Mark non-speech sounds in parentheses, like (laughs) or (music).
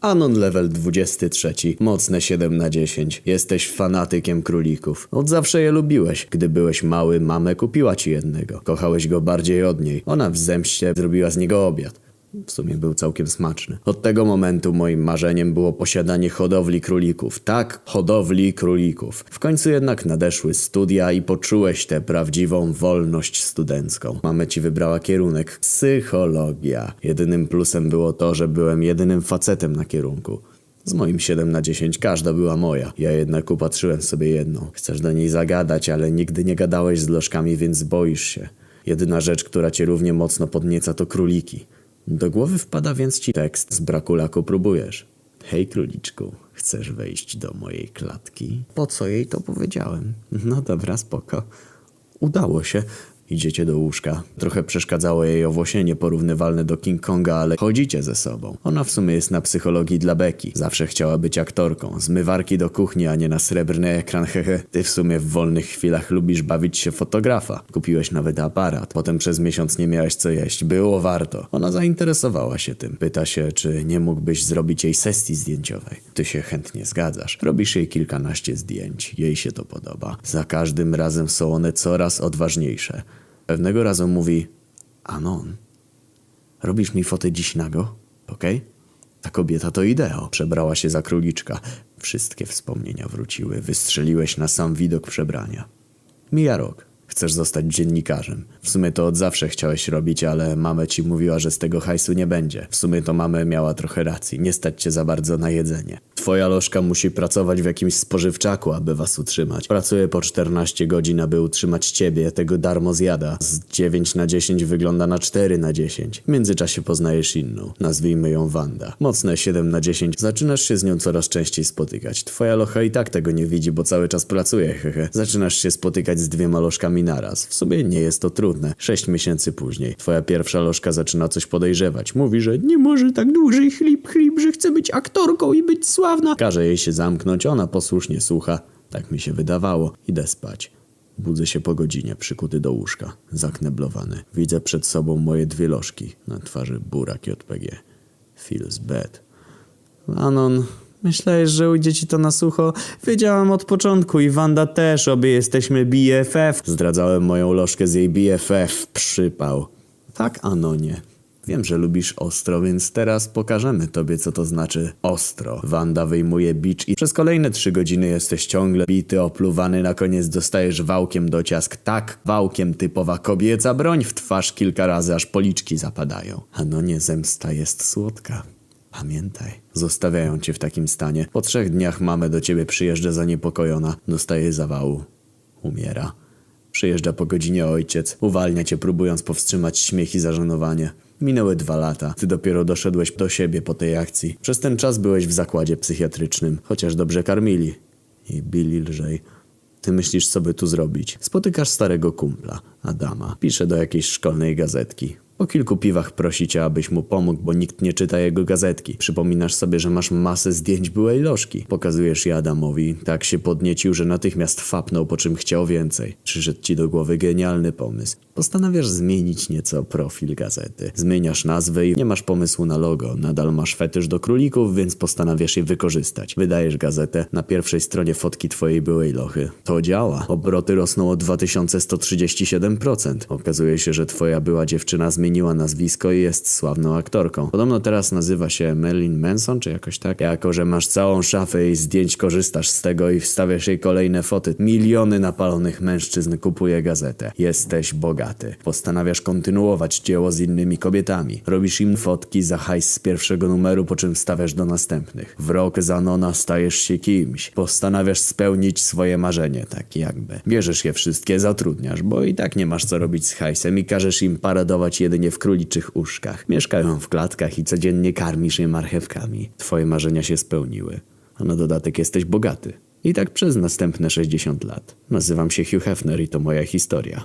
Anon level 23, mocne 7 na 10. Jesteś fanatykiem królików. Od zawsze je lubiłeś. Gdy byłeś mały, mamę kupiła ci jednego. Kochałeś go bardziej od niej. Ona w zemście zrobiła z niego obiad. W sumie był całkiem smaczny. Od tego momentu moim marzeniem było posiadanie hodowli królików. Tak, hodowli królików. W końcu jednak nadeszły studia i poczułeś tę prawdziwą wolność studencką. Mama ci wybrała kierunek psychologia. Jedynym plusem było to, że byłem jedynym facetem na kierunku. Z moim 7 na 10 każda była moja. Ja jednak upatrzyłem sobie jedną. Chcesz do niej zagadać, ale nigdy nie gadałeś z lożkami, więc boisz się. Jedyna rzecz, która cię równie mocno podnieca, to króliki. Do głowy wpada więc ci tekst z braku laku próbujesz. Hej króliczku, chcesz wejść do mojej klatki? Po co jej to powiedziałem? No dobra, spoko. Udało się. Idziecie do łóżka. Trochę przeszkadzało jej owłosienie porównywalne do King Konga, ale chodzicie ze sobą. Ona w sumie jest na psychologii dla Beki. Zawsze chciała być aktorką. Zmywarki do kuchni, a nie na srebrny ekran, (laughs) hehe. Ty w sumie w wolnych chwilach lubisz bawić się fotografa. Kupiłeś nawet aparat. Potem przez miesiąc nie miałeś co jeść. Było warto. Ona zainteresowała się tym. Pyta się, czy nie mógłbyś zrobić jej sesji zdjęciowej. Ty się chętnie zgadzasz. Robisz jej kilkanaście zdjęć. Jej się to podoba. Za każdym razem są one coraz odważniejsze. Pewnego razu mówi: Anon, robisz mi fotę dziś nago, okej? Ta kobieta to ideo. Przebrała się za króliczka. Wszystkie wspomnienia wróciły. Wystrzeliłeś na sam widok przebrania. Mija rok. Chcesz zostać dziennikarzem. W sumie to od zawsze chciałeś robić, ale mama ci mówiła, że z tego hajsu nie będzie. W sumie to mama miała trochę racji. Nie stać cię za bardzo na jedzenie. Twoja lożka musi pracować w jakimś spożywczaku, aby was utrzymać. Pracuje po 14 godzin, aby utrzymać ciebie. Tego darmo zjada. Z 9 na 10 wygląda na 4 na 10. W międzyczasie poznajesz inną. Nazwijmy ją Wanda. Mocne 7 na 10. Zaczynasz się z nią coraz częściej spotykać. Twoja locha i tak tego nie widzi, bo cały czas pracuje, hehe. Zaczynasz się spotykać z dwiema lożkami naraz. W sumie nie jest to trudne. 6 miesięcy później. Twoja pierwsza lożka zaczyna coś podejrzewać. Mówi, że nie może tak dłużej chlip chlip, że chce być aktorką i być sławna. Każe jej się zamknąć, ona posłusznie słucha. Tak mi się wydawało. Idę spać. Budzę się po godzinie, przykuty do łóżka, zakneblowany. Widzę przed sobą moje dwie lożki, na twarzy burak JPG. Feels bad. Anon, myślałeś, że ujdzie ci to na sucho? Wiedziałam od początku i Wanda też, obie jesteśmy BFF. Zdradzałem moją lożkę z jej BFF. Przypał. Tak, Anonie. Wiem, że lubisz ostro, więc teraz pokażemy tobie, co to znaczy ostro. Wanda wyjmuje bicz i przez kolejne trzy godziny jesteś ciągle bity, opluwany, na koniec dostajesz wałkiem do ciask. Tak, wałkiem typowa kobieca broń w twarz kilka razy, aż policzki zapadają. Anonie, zemsta jest słodka. Pamiętaj, zostawiają cię w takim stanie. Po trzech dniach mamę do ciebie przyjeżdża zaniepokojona, dostaje zawału. Umiera. Przyjeżdża po godzinie ojciec, uwalnia cię próbując powstrzymać śmiech i zażenowanie. Minęły dwa lata. Ty dopiero doszedłeś do siebie po tej akcji. Przez ten czas byłeś w zakładzie psychiatrycznym, chociaż dobrze karmili. I bili lżej. Ty myślisz, co by tu zrobić. Spotykasz starego kumpla, Adama. Pisze do jakiejś szkolnej gazetki. Po kilku piwach prosi cię, abyś mu pomógł, bo nikt nie czyta jego gazetki. Przypominasz sobie, że masz masę zdjęć byłej lożki. Pokazujesz je Adamowi. Tak się podniecił, że natychmiast fapnął, po czym chciał więcej. Przyszedł ci do głowy genialny pomysł. Postanawiasz zmienić nieco profil gazety. Zmieniasz nazwę i nie masz pomysłu na logo. Nadal masz fetysz do królików, więc postanawiasz je wykorzystać. Wydajesz gazetę. Na pierwszej stronie fotki twojej byłej lochy. To działa. Obroty rosną o 2137%. Okazuje się, że twoja była dziewczyna zmieniła nazwisko i jest sławną aktorką. Podobno teraz nazywa się Marilyn Manson, czy jakoś tak. Jako, że masz całą szafę jej zdjęć, korzystasz z tego i wstawiasz jej kolejne foty. Miliony napalonych mężczyzn kupuje gazetę. Jesteś bogaty. Postanawiasz kontynuować dzieło z innymi kobietami. Robisz im fotki za hajs z pierwszego numeru, po czym wstawiasz do następnych. W rok za nona stajesz się kimś. Postanawiasz spełnić swoje marzenie, tak jakby. Bierzesz je wszystkie, zatrudniasz, bo i tak nie masz co robić z hajsem i każesz im paradować jedynie w króliczych uszkach. Mieszkają w klatkach i codziennie karmisz je marchewkami. Twoje marzenia się spełniły. A na dodatek jesteś bogaty. I tak przez następne 60 lat. Nazywam się Hugh Hefner i to moja historia.